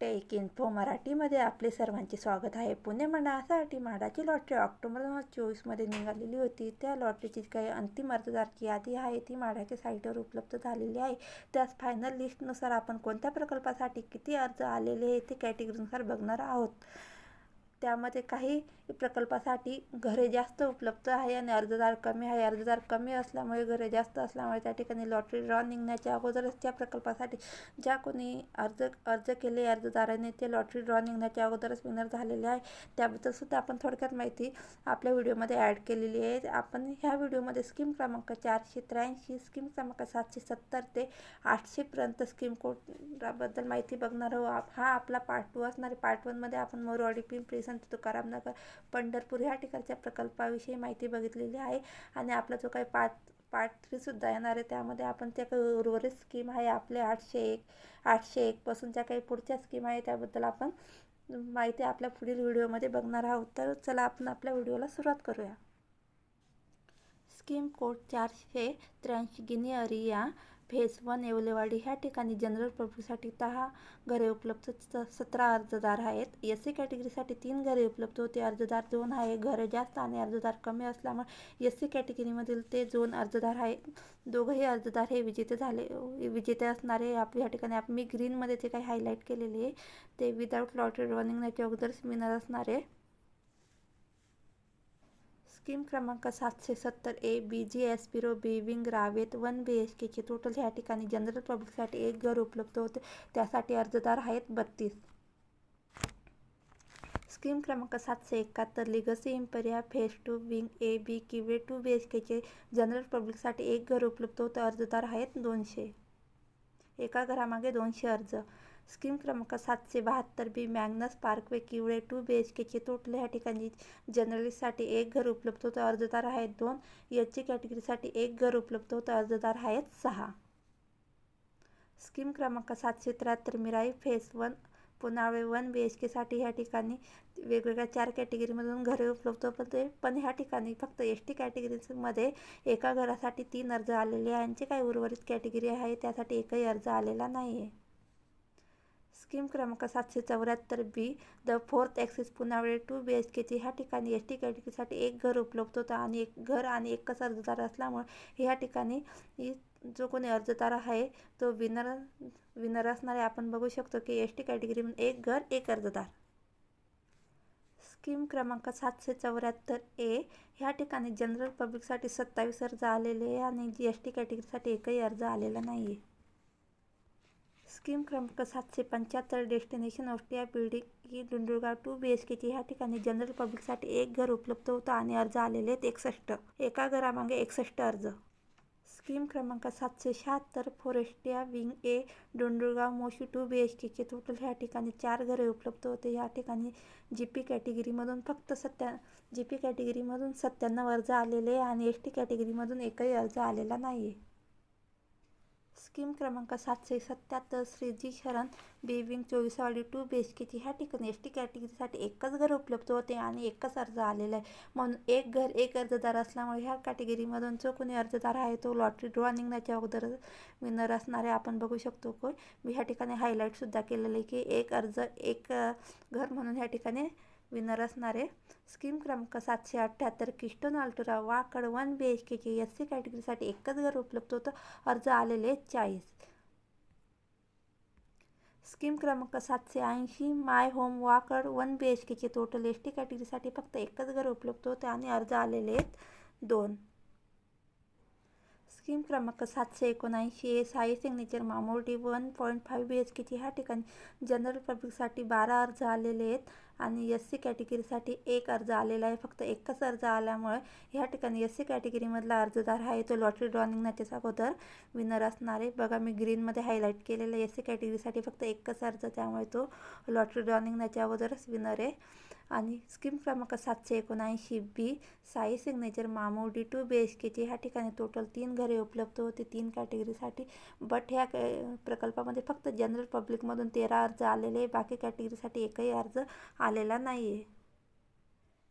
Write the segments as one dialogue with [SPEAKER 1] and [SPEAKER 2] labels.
[SPEAKER 1] Take info मराठीमध्ये आपले सर्वांचे स्वागत आहे. पुणे मंडळासाठी म्हाडाची लॉटरी ऑक्टोबर दोन हजार चोवीसमध्ये निघालेली होती. त्या लॉटरीची काही अंतिम अर्जदारची यादी आहे. ती म्हाडाच्या साईटवर उपलब्ध झालेली आहे. त्यास फायनल लिस्टनुसार आपण कोणत्या प्रकल्पासाठी किती अर्ज आलेले आहे ते कॅटेगरीनुसार बघणार आहोत. त्यामध्ये काही प्रकल्पासाठी घरे जास्त उपलब्ध आहे आणि अर्जदार कमी आहे. अर्जदार कमी असल्यामुळे घरे जास्त असल्यामुळे त्या ठिकाणी लॉटरी ड्रॉ निघण्याच्या अगोदरच त्या प्रकल्पासाठी ज्या कोणी अर्ज अर्ज केले अर्जदाराने ते लॉटरी ड्रॉ निघण्याच्या अगोदरच विनर झालेले आहे. त्याबद्दलसुद्धा आपण थोडक्यात माहिती आपल्या व्हिडिओमध्ये ॲड केलेली आहे. आपण ह्या व्हिडिओमध्ये स्कीम क्रमांक चारशे त्र्याऐंशी स्कीम क्रमांक सातशे सत्तर ते आठशेपर्यंत स्कीम कोडबद्दल माहिती बघणार आहोत. हा आपला पार्ट टू असणार आहे. पार्ट वनमध्ये आपण मोरवाडी पिंपरी संत तुकारामनगर पंढरपूर ह्या ठिकाणच्या प्रकल्पाविषयी माहिती बघितलेली आहे. आणि आपला जो काही पाच पार्ट थ्रीसुद्धा येणार आहे त्यामध्ये आपण त्या काही उर्वरित स्कीम आहे आपले आठशे एक आठशे एकपासून ज्या काही पुढच्या स्कीम आहे त्याबद्दल आपण माहिती आपल्या पुढील व्हिडिओमध्ये बघणार आहोत. तर चला आपण आपल्या व्हिडिओला सुरुवात करूया. स्कीम कोड चारशे त्र्याऐंशी गिनी अरिया फेज वन येवलेवाडी ह्या ठिकाणी जनरल पब्लिकसाठी दहा घरे उपलब्ध सतरा अर्जदार आहेत. एस सी कॅटेगरीसाठी तीन घरे उपलब्ध होते. अर्जदार दोन आहे. घरे जास्त आणि अर्जदार कमी असल्यामुळे एस सी कॅटेगरीमधील ते दोन अर्जदार आहे दोघंही अर्जदार हे विजेते झाले विजेते असणारे. आप ह्या ठिकाणी आप मी ग्रीनमध्ये ते काही हायलाईट केलेले आहे. ते विदाऊट लॉटरी रनिंगच्या अगोदरच विनर असणारे. स्कीम क्रमांक सातशे सत्तर ए बी जी एस पिरो B wing Ravet one B H केचे टोटल ह्या ठिकाणी जनरल पब्लिकसाठी एक घर उपलब्ध होते. त्यासाठी अर्जदार आहेत बत्तीस. स्कीम क्रमांक सातशे एकाहत्तर Legacy Imperia phase two wing A B किवे two B H केचे जनरल पब्लिकसाठी एक घर उपलब्ध होतं. अर्जदार आहेत दोनशे. एका घरामागे दोनशे अर्ज. स्कीम क्रमांक सातशे बहात्तर B Magnus Parkway Kiwale two B H केचे तोटले ह्या ठिकाणी जर्नलिस्टसाठी एक घर उपलब्ध होतं अर्जदार आहेत दोन. एच कॅटेगरीसाठी एक घर उपलब्ध होतं अर्जदार आहेत सहा. स्कीम क्रमांक सातशे त्र्याहत्तर Mirai phase one Punawale one B H केसाठी ह्या ठिकाणी वेगवेगळ्या चार कॅटेगरीमधून घरे उपलब्ध होते पण ह्या ठिकाणी फक्त एस टी कॅटेगरीमध्ये एका घरासाठी तीन अर्ज आलेले आहे. यांचे काही उर्वरित कॅटेगरी आहे त्यासाठी एकही अर्ज आलेला नाही आहे स्कीम क्रमांक सातशे चौऱ्याहत्तर B the fourth axis Punawale two B H केची ह्या ठिकाणी एस टी कॅटेगरीसाठी एक घर उपलब्ध होतं आणि एक घर आणि एकच अर्जदार असल्यामुळे ह्या ठिकाणी जो कोणी अर्जदार आहे तो विनर विनर असणारे आपण बघू शकतो की एस टी कॅटेगरीमध्ये एक घर एक अर्जदार. स्कीम क्रमांक सातशे चौऱ्याहत्तर ए ह्या ठिकाणी जनरल पब्लिकसाठी सत्तावीस अर्ज आलेले आहे आणि जी एस टी कॅटेगरीसाठी एकही अर्ज आलेला नाही आहे स्कीम क्रमांक सातशे पंच्याहत्तर डेस्टिनेशन ऑस्ट्रिया बिल्डिंग ही डुंडुळगाव टू बी एच केची ह्या ठिकाणी जनरल पब्लिकसाठी एक घर उपलब्ध होतं आणि अर्ज आलेले आहेत एकसष्ट. एका घरामागे एकसष्ट अर्ज. स्कीम क्रमांक सातशे शहात्तर फोरेस्टिया विंग ए डोंडुळगाव मोशी टू बी एच केचे टोटल ह्या ठिकाणी चार घरे उपलब्ध होते. ह्या ठिकाणी जी पी कॅटेगरीमधून फक्त सत्त्या जी पी कॅटेगरीमधून सत्त्याण्णव अर्ज आलेले आणि एस टी कॅटेगरीमधून एकही अर्ज आलेला नाही आहे स्कीम क्रमांक सातशे सत्याहत्तर श्रीजी शरण बेविंग चोवीसवाडी टू बी एच केची ह्या ठिकाणी एस टी कॅटेगरीसाठी एकच घर उपलब्ध होते आणि एकच अर्ज आलेला आहे. म्हणून एक घर एक अर्जदार असल्यामुळे ह्या कॅटेगरीमधून जो कोणी अर्जदार आहे तो लॉटरी ड्रॉ निघण्याच्या अगोदर विनर असणारे आपण बघू शकतो कोण. मी ह्या ठिकाणी हायलाईटसुद्धा केलेलं आहे की एक अर्ज एक घर म्हणून ह्या ठिकाणी विनर असणारे स्कीम क्रमांक सातशे अठ्ठ्याहत्तर Keystone Altora Wakad one B H केचे एस सी कॅटेगरीसाठी एकच घर उपलब्ध होतं. अर्ज आलेले चाळीस. स्कीम क्रमांक सातशे ऐंशी my home Wakad one B H Keche total S T कॅटेगरीसाठी फक्त एकच घर उपलब्ध होते आणि अर्ज आलेले आहेत दोन. स्कीम क्रमांक सातशे एकोणऐंशी A Sai signature Mamurdi one point five B H केची ह्या ठिकाणी जनरल पब्लिकसाठी बारा अर्ज आलेले आहेत. आणि एस सी कॅटेगरीसाठी एक अर्ज आलेला आहे. फक्त एकच अर्ज आल्यामुळे ह्या ठिकाणी एस सी कॅटेगरीमधला अर्जदार आहे तो लॉटरी ड्रॉ निघण्याच्या अगोदर विनर असणार आहे. बघा मी ग्रीनमध्ये हायलाईट केलेलं एस सी कॅटेगरीसाठी फक्त एकच अर्ज त्यामुळे तो लॉटरी ड्रॉ निघण्याच्या अगोदरच विनर आहे. आणि स्कीम क्रमांक सातशे एकोणऐंशी B Sai signature Mamurdi two B H केची ह्या ठिकाणी टोटल तीन घरे उपलब्ध होते. तीन कॅटेगरीसाठी बट ह्या प्रकल्पामध्ये फक्त जनरल पब्लिकमधून तेरा अर्ज आलेले बाकी कॅटेगरीसाठी एकही अर्ज आलेला नाही आहे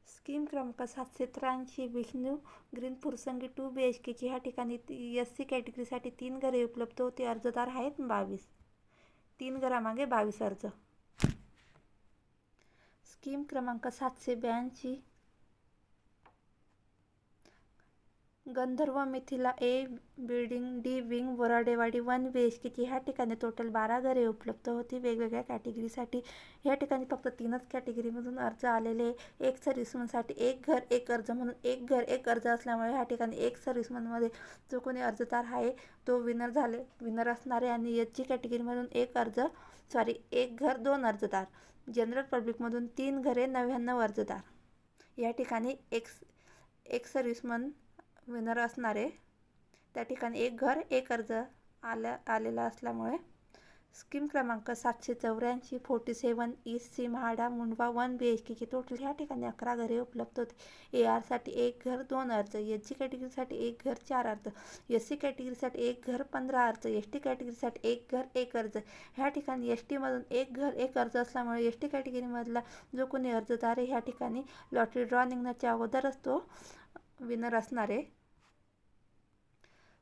[SPEAKER 1] स्कीम क्रमांक सातशे त्र्याऐंशी Vishnu green Pursangi two B H केची ह्या ठिकाणी एस सी कॅटेगरीसाठी तीन घरे उपलब्ध होते. अर्जदार आहेत बावीस. तीन घरामागे बावीस अर्ज. स्कीम क्रमांक सातशे ब्याऐंशी Gandharva Mithila A building D wing Waradewadi one B H केची ह्या ठिकाणी टोटल बारा घरे उपलब्ध होती. वेगवेगळ्या कॅटेगरीसाठी ह्या ठिकाणी फक्त तीनच कॅटेगरीमधून अर्ज आलेले. एक सर्व्हिसमनसाठी एक घर एक अर्ज म्हणून एक घर एक अर्ज असल्यामुळे ह्या ठिकाणी एक सर्व्हिसमनमध्ये जो कोणी अर्जदार आहे तो विनर झाले. विनर असणारे आणि एच कॅटेगरीमधून एक अर्ज सॉरी एक घर दोन अर्जदार. जनरल पब्लिकमधून तीन घरे नव्याण्णव अर्जदार. या ठिकाणी एक एक सर्व्हिसमन विनर असणारे. त्या ठिकाणी एक घर एक अर्ज आल्या आलेला असल्यामुळे स्कीम क्रमांक सातशे चौऱ्याऐंशी forty seven east C MHADA Mundhwa one B H केची टोटल ह्या ठिकाणी अकरा घरे उपलब्ध होते. ए आरसाठी एक घर दोन अर्ज एस जी कॅटेगरीसाठी एक घर चार अर्ज एस सी कॅटेगरीसाठी एक घर पंधरा अर्ज एस टी कॅटेगरीसाठी एक घर एक अर्ज. ह्या ठिकाणी एस टीमधून एक घर एक अर्ज असल्यामुळे एस टी कॅटेगरीमधला जो कोणी अर्जदार आहे ह्या ठिकाणी लॉटरी ड्रॉ निघण्याच्या अगोदरच तो विनर असणारे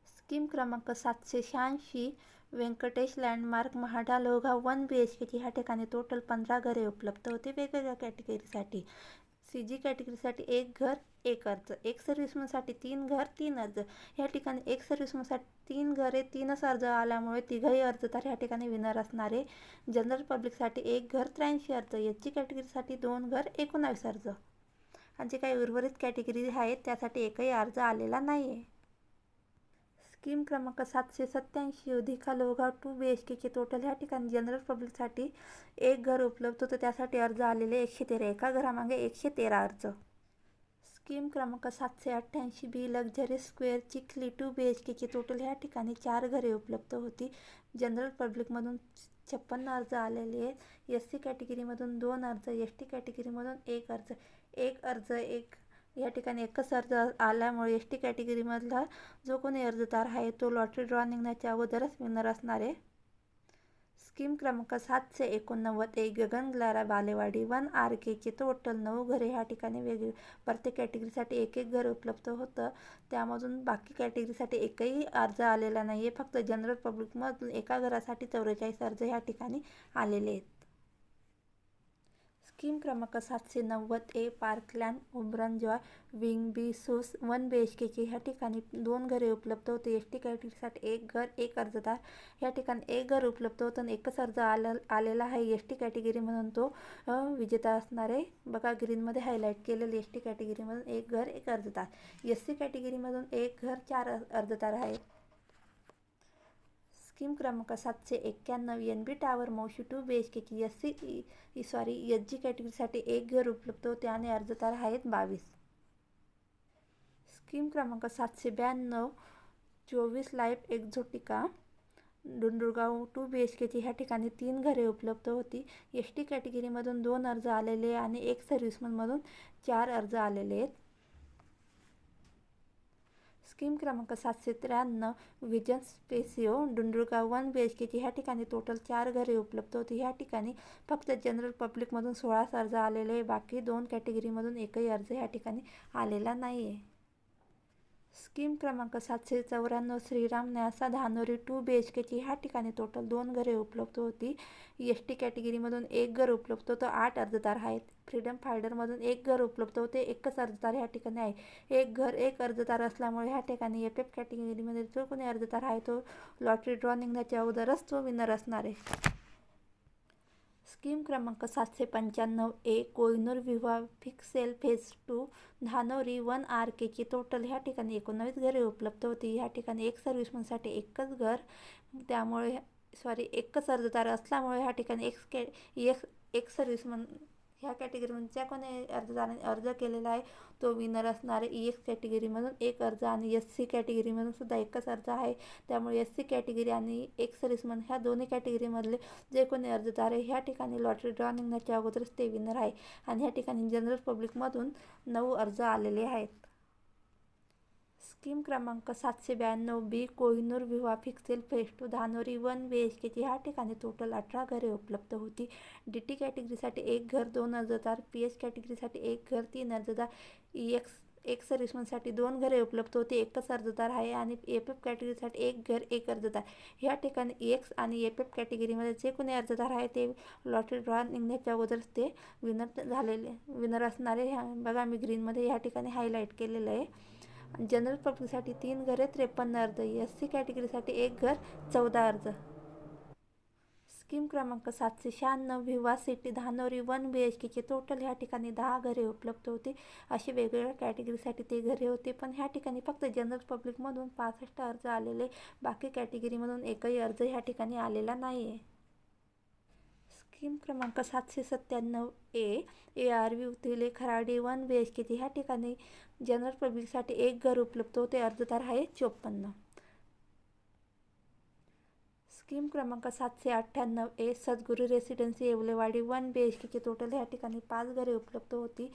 [SPEAKER 1] स्कीम क्रमांक सातशे शहाऐंशी Venkatesh landmark MHADA Lohegaon one B H केची ह्या ठिकाणी टोटल पंधरा घरे उपलब्ध होते वेगवेगळ्या कॅटेगरीसाठी सी जी कॅटेगरीसाठी एक घर एक अर्ज. एक सर्व्हिसमनसाठी तीन घर तीन अर्ज. ह्या ठिकाणी एक सर्व्हिसमनसाठी तीन घरे तीनच अर्ज आल्यामुळे तिघही अर्जदार ह्या ठिकाणी विनर असणारे जनरल पब्लिकसाठी एक घर त्र्याऐंशी अर्ज. एच जी कॅटेगरीसाठी दोन घर एकोणावीस अर्ज. जे काही उर्वरित कॅटेगरी आहेत त्यासाठी एकही अर्ज आलेला नाही आहे स्कीम क्रमांक सातशे सत्त्याऐंशी उधिका लोहगाव टू बी एच केचे टोटल ह्या ठिकाणी जनरल पब्लिकसाठी एक घर उपलब्ध होतं. त्यासाठी अर्ज आलेले एकशे तेरा. एका घरामागे एकशे तेरा अर्ज. स्कीम क्रमांक सातशे अठ्ठ्याऐंशी B luxury square Chikhali two B H केची टोटल ह्या ठिकाणी चार घरे उपलब्ध होती. जनरल पब्लिकमधून छप्पन्न अर्ज आलेले आहेत. एस सी कॅटेगरीमधून दोन अर्ज एस टी कॅटेगरीमधून एक अर्ज. एक अर्ज एक या ठिकाणी एकच अर्ज आल्यामुळे एस टी कॅटेगरीमधला जो कोणी अर्जदार आहे तो लॉटरी ड्रॉ निघण्याच्या अगोदरच विनर असणारे. स्कीम क्रमांक सातशे एकोणनव्वद एक गगनग्लारा बालेवाडी वन आर केचे टोटल नऊ घरे ह्या ठिकाणी वेगळी. प्रत्येक कॅटेगरीसाठी एक एक घर उपलब्ध होतं. त्यामधून बाकी कॅटेगरीसाठी एकही अर्ज आलेला नाही आहे फक्त जनरल पब्लिकमधून एका घरासाठी चौवेचाळीस अर्ज ह्या ठिकाणी आलेले आहेत. स्कीम क्रमांक सातशे नव्वद A Parkland उब्रन Joy wing B Sus one B H केची ह्या ठिकाणी दोन घरे उपलब्ध होते. एस टी कॅटेगरीसाठी एक घर एक अर्जदार ह्या ठिकाणी एक घर उपलब्ध होतं आणि एकच अर्ज आला आलेला आहे. एस टी कॅटेगरीमधून तो विजेता असणारे बघा ग्रीनमध्ये हायलाईट केलेले एस टी कॅटेगरीमधून एक घर एक अर्जदार एस सी कॅटेगरीमधून एक घर चार अर्जदार आहे स्कीम क्रमांक सातशे एक्क्याण्णव N B tower Moshi two B H केची S C sorry H G कॅटेगरीसाठी एक घर उपलब्ध होते आणि अर्जदार आहेत बावीस. स्कीम क्रमांक सातशे ब्याण्णव चोवीस लाईफ एक्झोटिका डुंडुरगाव टू बी एच केची ह्या ठिकाणी तीन घरे उपलब्ध होती. एस टी कॅटेगरीमधून दोन अर्ज आलेले आणि एक सर्व्हिसमनमधून चार अर्ज आलेले आहेत. स्कीम क्रमांक सातशे त्र्याण्णव विजन स्पेसिओ डुंडुरगाव वन बी एच केची ह्या ठिकाणी टोटल चार घरे उपलब्ध होती. ह्या ठिकाणी फक्त जनरल पब्लिकमधून सोळाच अर्ज आलेले आहे. बाकी दोन कॅटेगरीमधून एकही अर्ज ह्या ठिकाणी आलेला नाही आहे स्कीम क्रमांक सातशे चौऱ्याण्णव Shriram Nyasa Dhanori two B H केची ह्या ठिकाणी टोटल दोन घरे उपलब्ध होती. एस टी कॅटेगरीमधून एक घर उपलब्ध होतं आठ अर्जदार आहेत. फ्रीडम फायडरमधून एक घर उपलब्ध होते एकच अर्जदार ह्या ठिकाणी आहे. एक घर एक अर्जदार असल्यामुळे ह्या ठिकाणी एफ एफ कॅटेगरीमध्ये जो कोणी अर्जदार आहे तो लॉटरी ड्रॉ निघण्याच्या अगोदरच तो विनर असणार आहे. स्कीम क्रमांक सातशे पंच्याण्णव A Kohinoor Viva pixel phase two Dhanori one R केची टोटल ह्या ठिकाणी एकोणावीस घरे उपलब्ध होती. ह्या ठिकाणी एक सर्व्हिसमनसाठी एकच घर त्यामुळे सॉरी एकच अर्जदार असल्यामुळे ह्या ठिकाणी एक के एक एक सर्व्हिसमन ह्या कॅटेगरीमधून ज्या कोणी अर्जदाराने अर्ज केलेला आहे तो विनर असणारे ई एक्स कॅटेगरीमधून एक अर्ज आणि एस सी कॅटेगरीमधून सुद्धा एकच अर्ज आहे. त्यामुळे एस सी कॅटेगरी आणि एक सर्विसमन ह्या दोन्ही कॅटेगरीमधले जे कोणी अर्जदार आहे ह्या ठिकाणी लॉटरी ड्रॉ निघण्याच्या अगोदरच ते विनर आहे. आणि ह्या ठिकाणी जनरल पब्लिकमधून नऊ अर्ज आलेले आहेत. स्कीम क्रमांक सातशे ब्याण्णव B Kohinoor Viva pixel phase two Dhanori one B H केची ह्या ठिकाणी टोटल अठरा घरे उपलब्ध होती. डी टी कॅटेगरीसाठी एक घर दोन अर्जदार पी एच कॅटेगरीसाठी एक घर तीन अर्जदार ई एक्स एक सर्व्हिसमनसाठी दोन घरे उपलब्ध होती. एकच अर्जदार आहे आणि एफ एफ कॅटेगरीसाठी एक घर एक अर्जदार. ह्या ठिकाणी एक्स आणि एफ एफ कॅटेगरीमध्ये जे कोणी अर्जदार आहे ते लॉटरी ड्रॉ निघण्याच्या अगोदरच ते विनर झालेले विनर असणारे ह्या बघा मी ग्रीनमध्ये ह्या ठिकाणी हायलाईट केलेलं आहे. जनरल पब्लिकसाठी तीन घरे त्रेपन्न अर्ज. एस सी कॅटेगरीसाठी एक घर चौदा अर्ज. स्कीम क्रमांक सातशे शहाण्णव Viva City Dhanori one B H केचे टोटल ह्या ठिकाणी दहा घरे उपलब्ध होती. अशी वेगवेगळ्या कॅटेगरीसाठी ते घरे होते पण ह्या ठिकाणी फक्त जनरल पब्लिकमधून पासष्ट अर्ज आलेले. बाकी कॅटेगरीमधून एकही अर्ज ह्या ठिकाणी आलेला नाही आहे स्कीम क्रमांक सातशे सत्त्याण्णव ए ए आर व्ही तिले Kharadi one B H K ह्या ठिकाणी जनरल पब्लिकसाठी एक घर उपलब्ध होते. अर्जदार आहे चोपन्न. स्कीम क्रमांक सातशे अठ्ठ्याण्णव A Sadguru residency Yewalewadi one B H केची टोटल ह्या ठिकाणी पाच घरे उपलब्ध होती.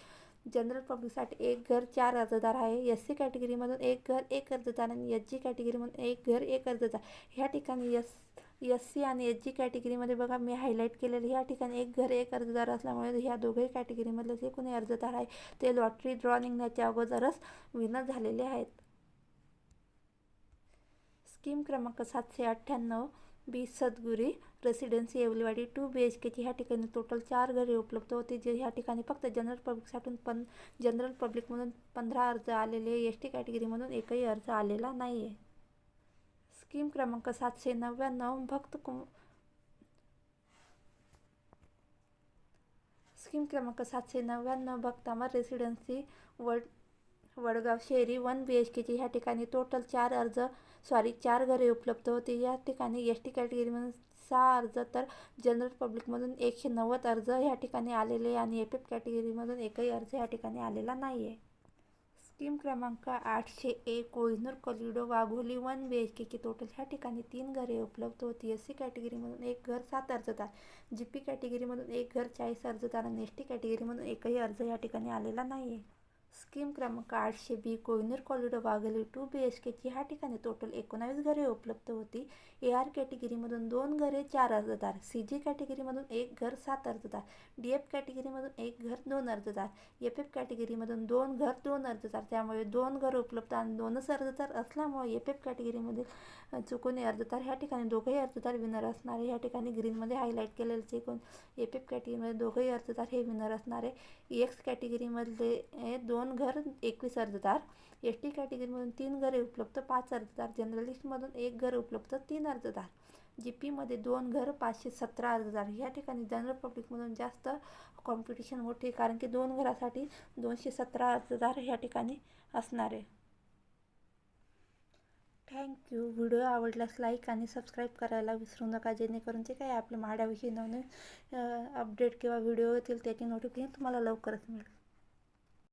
[SPEAKER 1] जनरल पब्लिकसाठी एक घर चार अर्जदार आहे. एस सी कॅटेगरीमधून एक घर एक अर्जदार आणि एस जी कॅटेगरीमधून एक घर एक अर्जदार. ह्या ठिकाणी एस एस सी आणि एस जी कॅटेगरीमध्ये बघा मी हायलाईट केलेलं ह्या ठिकाणी एक घर एक अर्जदार असल्यामुळे ह्या दोघंही कॅटेगरीमधले जे कोणी अर्जदार आहे? ते लॉटरी ड्रॉ निघण्याच्या अगोदरच विनर झालेले आहेत. स्कीम क्रमांक सातशे अठ्ठ्याण्णव B Sadguri residency Yewalewadi two B H केची ह्या ठिकाणी टोटल चार घरे उपलब्ध होती जे ह्या ठिकाणी फक्त जनरल पब्लिकसाठून पण जनरल पब्लिकमधून पंधरा अर्ज आलेले एस टी कॅटेगरीमधून एकही अर्ज आलेला नाही आहे स्कीम क्रमांक सातशे नव्याण्णव भक्त कुम स्कीम क्रमांक सातशे नव्याण्णव भक्तामर रेसिडेन्सी वड Wadgaon Sheri one B H केची ह्या ठिकाणी टोटल चार अर्ज सॉरी चार घरे उपलब्ध होती या ठिकाणी एस टी कॅटेगरीमधून सहा अर्ज तर जनरल पब्लिकमधून एकशे नव्वद अर्ज ह्या ठिकाणी आलेले आणि एफ एफ कॅटेगरीमधून एकही अर्ज ह्या ठिकाणी आलेला नाही आहे स्कीम क्रमांक आठशे एक कोहिनूर कलिडो वाघोली वन बी एच केची टोटल ह्या ठिकाणी तीन घरे उपलब्ध होती. एस सी कॅटेगरीमधून एक घर सात अर्जदार. जी पी कॅटेगरीमधून एक घर चाळीस अर्जदार आणि एस टी कॅटेगरीमधून एकही अर्ज या ठिकाणी आलेला नाही आहे स्कीम क्रमांक आठशे बी कोहिनूर कॉलिडो वाघोली टू बी एच केची ह्या ठिकाणी टोटल एकोणावीस घरे उपलब्ध होती. ए आर कॅटेगरीमधून दोन घरे चार अर्जदार. सी जी कॅटेगरीमधून एक घर सात अर्जदार. डी एफ कॅटेगरीमधून एक घर दोन अर्जदार. एफ एफ कॅटेगरीमधून दोन घर दोन अर्जदार. त्यामुळे दोन घर उपलब्ध आणि दोनच अर्जदार असल्यामुळे एफ एफ कॅटेगरीमधील चुकून अर्जदार ह्या ठिकाणी दोघंही अर्जदार विनर असणारे ह्या ठिकाणी ग्रीनमध्ये हायलाईट केलेले चुकून एफ एफ कॅटेगरीमध्ये दोघंही अर्जदार हे विनर असणारे एक्स कॅटेगरीमधले दोन घर एकवीस अर्जदार. एस टी कॅटेगरीमधून तीन घरे उपलब्ध पाच अर्जदार. जनरलिस्टमधून एक घर उपलब्ध तीन अर्जदार. जी पीमध्ये दोन घर पाचशे सतरा अर्जदार. ह्या ठिकाणी जनरल पब्लिकमधून जास्त कॉम्पिटिशन होते कारण की दोन घरासाठी दोनशे सतरा अर्जदार ह्या ठिकाणी असणार आहे. थँक्यू व्हिडिओ आवडल्यास लाईक आणि सबस्क्राईब करायला विसरू नका जेणेकरून जे काही आपल्या म्हाड्याविषयी नवनवीन अपडेट किंवा व्हिडिओ येतील त्याची नोटिफिकेशन तुम्हाला लवकरच मिळेल.